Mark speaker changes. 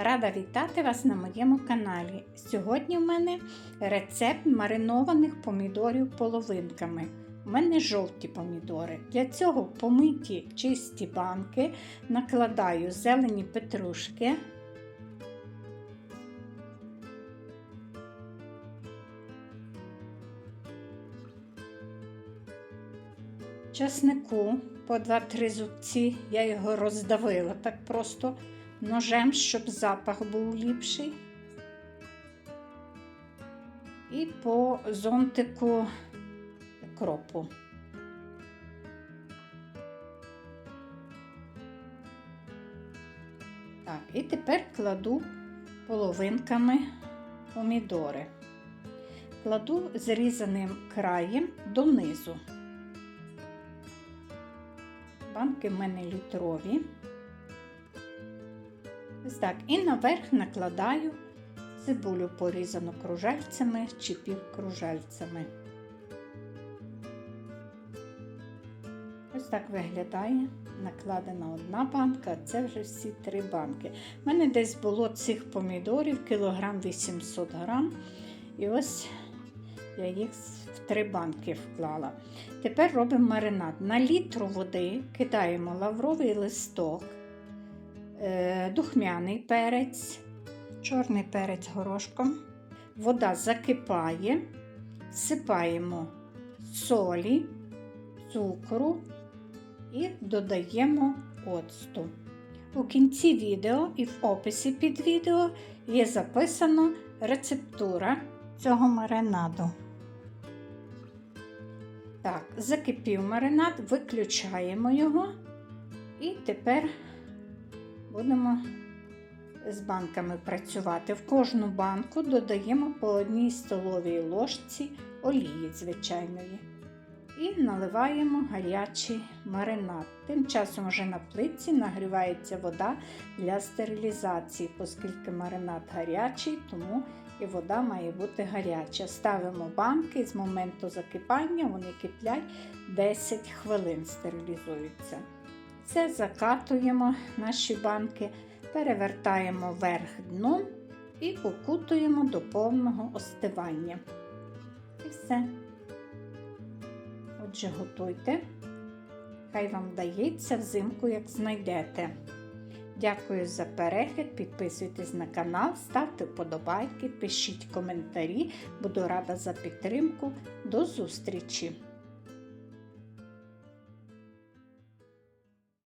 Speaker 1: Рада вітати вас на моєму каналі. Сьогодні в мене рецепт маринованих помідорів половинками. У мене жовті помідори. Для цього помиті чисті банки накладаю зелені петрушки. Часнику по 2-3 зубці, я його роздавила так просто ножем, щоб запах був ліпший. І по зонтику кропу. Так, і тепер кладу половинками помідори. Кладу зрізаним краєм донизу. Банки в мене літрові. Ось так. І наверх накладаю цибулю порізану кружельцями чи півкружельцями. Ось так виглядає накладена одна банка, а це вже всі три банки. У мене десь було цих помідорів кілограм 800 грам. І ось я їх в три банки вклала. Тепер робимо маринад. На літру води кидаємо лавровий листок, духмяний перець, чорний перець горошком. Вода закипає, всипаємо солі, цукру і додаємо оцту. У кінці відео і в описі під відео є записано рецептура цього маринаду. Так, закипів маринад, виключаємо його і тепер будемо з банками працювати. В кожну банку додаємо по одній столовій ложці олії звичайної. І наливаємо гарячий маринад. Тим часом вже на плитці нагрівається вода для стерилізації, оскільки маринад гарячий, тому і вода має бути гаряча. Ставимо банки з моменту закипання, вони киплять 10 хвилин стерилізуються. Це закатуємо наші банки, перевертаємо вверх дном і окутуємо до повного остивання. І все. Отже, готуйте. Хай вам вдається взимку, як знайдете. Дякую за перегляд, підписуйтесь на канал, ставте вподобайки, пишіть коментарі. Буду рада за підтримку. До зустрічі!